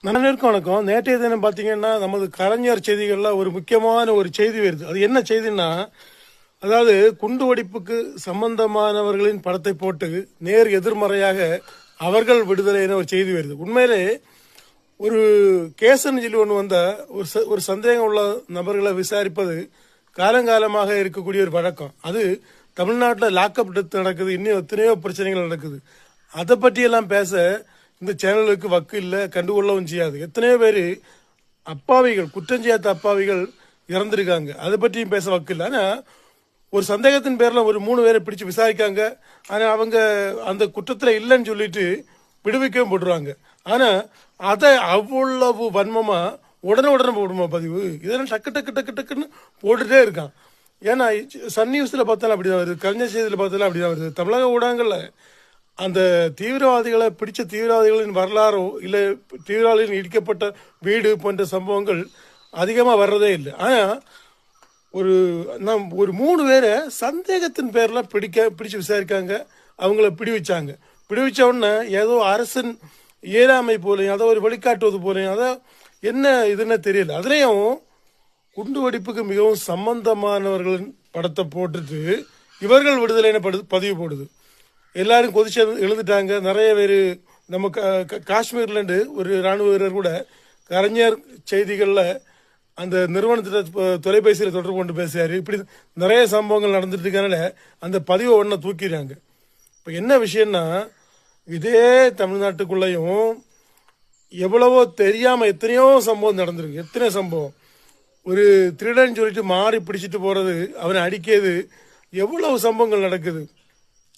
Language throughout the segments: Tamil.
நண்பர்களுக்கும் வணக்கம். நேற்றைய தினம் பார்த்தீங்கன்னா நமது கலைஞர் செய்திகளில் ஒரு முக்கியமான ஒரு செய்தி வருது. அது என்ன செய்தின்னா அதாவது குண்டு வெடிப்புக்கு சம்பந்தமானவர்களின் படத்தை போட்டு நேர் எதிர்மறையாக அவர்கள் விடுதலைன்னு ஒரு செய்தி வருது. உண்மையிலே ஒரு கேசன் சொல்லி ஒன்று வந்த ஒரு ச- ஒரு சந்தேகம் உள்ள நபர்களை விசாரிப்பது காலங்காலமாக இருக்கக்கூடிய ஒரு வழக்கம். அது தமிழ்நாட்டில் லாக்அப் டெத் நடக்குது இன்னும் எத்தனையோ பிரச்சனைகள் நடக்குது. அதை பற்றியெல்லாம் பேச இந்த சேனலுக்கு வக்கு இல்லை கண்டுகொள்ளவும் செய்யாது. எத்தனையோ பேர் அப்பாவிகள் குற்றம் செய்யாத அப்பாவிகள் இறந்துருக்காங்க. அதை பற்றியும் பேச வக்கு இல்லை. ஆனால் ஒரு சந்தேகத்தின் பேரில் ஒரு மூணு பேரை பிடிச்சு விசாரிக்காங்க. ஆனால் அவங்க அந்த குற்றத்தில் இல்லைன்னு சொல்லிட்டு விடுவிக்கவும் போட்டுருவாங்க. ஆனால் அதை அவ்வளவு வன்மமாக உடனே உடனே போடுமா பதிவு? இதெல்லாம் டக்கு டக்கு டக்கு டக்குன்னு போட்டுட்டே இருக்கான். ஏன்னா சன் நியூஸில் பார்த்தாலும் அப்படி தான் வருது. கலைஞர் செய்தியில் பார்த்தாலும் அப்படி தான் வருது. தமிழக ஊடகங்களில் அந்த தீவிரவாதிகளை பிடிச்ச தீவிரவாதிகளின் வரலாறோ இல்லை தீவிரவாதிகளின் இடிக்கப்பட்ட வீடு போன்ற சம்பவங்கள் அதிகமாக வர்றதே இல்லை. ஆனால் ஒரு நம் ஒரு மூணு பேரை சந்தேகத்தின் பேரில் பிடிக்க பிடிச்சு விசாரிக்காங்க அவங்கள பிடிவிச்சாங்க. பிடிவிச்ச உடனே ஏதோ அரசின் இயலாமை போலையும் அதை ஒரு வழிகாட்டுவது போலையும் அதை என்ன இதுன்னு தெரியல. அதுலேயும் குண்டு வெடிப்புக்கு மிகவும் சம்பந்தமானவர்களின் படத்தை போட்டுட்டு இவர்கள் விடுதலைன்னு படு பதிவு போடுது. எல்லாரும் கொதிச்சு எழுந்துட்டாங்க. நிறைய பேர் நம்ம காஷ்மீர்லேருந்து ஒரு ராணுவ வீரர் கூட கலைஞர் செய்திகளில் அந்த நிறுவனத்திட்ட தொலைபேசியில் தொடர்பு கொண்டு பேசுகிறார் இப்படி நிறைய சம்பவங்கள் நடந்துட்டு இருக்கனால அந்த பதிவை ஒன்றை தூக்கிடுறாங்க. இப்போ என்ன விஷயம்னா இதே தமிழ்நாட்டுக்குள்ளேயும் எவ்வளவோ தெரியாமல் எத்தனையோ சம்பவம் நடந்திருக்கு. எத்தனையோ சம்பவம்? ஒரு திருடன் சொல்லிட்டு மாறி பிடிச்சிட்டு போகிறது அவனை அடிக்கிறது எவ்வளவு சம்பவங்கள் நடக்குது.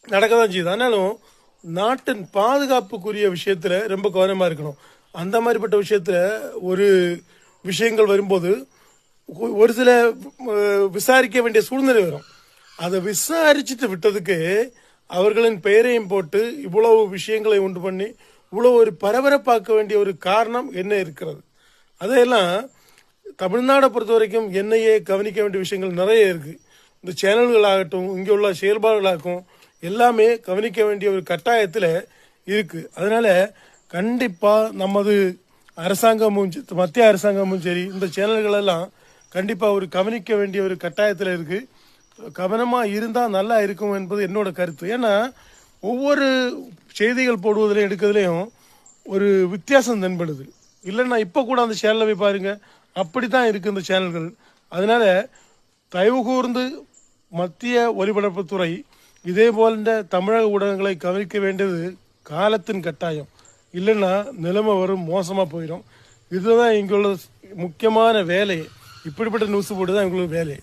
நடக்க தான் செய்யுது ஆனாலும் நாட்டின் பாதுகாப்புக்குரிய விஷயத்தில் ரொம்ப கவனமாக இருக்கணும். அந்த மாதிரிப்பட்ட விஷயத்தில் ஒரு விஷயங்கள் வரும்போது ஒரு சில விசாரிக்க வேண்டிய சூழ்நிலை வரும். அதை விசாரிச்சுட்டு விட்டதுக்கு அவர்களின் பெயரையும் போட்டு இவ்வளவு விஷயங்களை உண்டு பண்ணி இவ்வளோ ஒரு பரபரப்பாக்க வேண்டிய ஒரு காரணம் என்ன இருக்கிறது? அதையெல்லாம் தமிழ்நாடை பொறுத்த வரைக்கும் என்னையே கவனிக்க வேண்டிய விஷயங்கள் நிறைய இருக்குது இந்த சேனல்கள் ஆகட்டும் இங்கே உள்ள செயல்பாடுகளாகட்டும் எல்லாமே கவனிக்க வேண்டிய ஒரு கட்டாயத்தில் இருக்குது அதனால் கண்டிப்பாக நமது அரசாங்கமும் மத்திய அரசாங்கமும் சரி இந்த சேனல்கள் எல்லாம் ஒரு கவனிக்க வேண்டிய ஒரு கட்டாயத்தில் இருக்குது கவனமாக இருந்தால் நல்லா இருக்கும் என்பது என்னோட கருத்து. ஏன்னா ஒவ்வொரு செய்திகள் போடுவதிலையும் எடுக்கிறதுலையும் ஒரு வித்தியாசம் தென்படுது. இல்லைன்னா இப்போ கூட அந்த சேனலை போய் பாருங்கள் அப்படி தான் இருக்குது இந்த சேனல்கள். அதனால் தயவு கூர்ந்து மத்திய ஒலிபரப்புத்துறை இதே தமிழக ஊடகங்களை கவனிக்க வேண்டியது காலத்தின் கட்டாயம். இல்லைன்னா நிலைமை வரும் மோசமாக போயிடும். இதுதான் எங்களோட முக்கியமான வேலை. இப்படிப்பட்ட நியூஸ் போட்டு தான் எங்களுக்கு வேலை.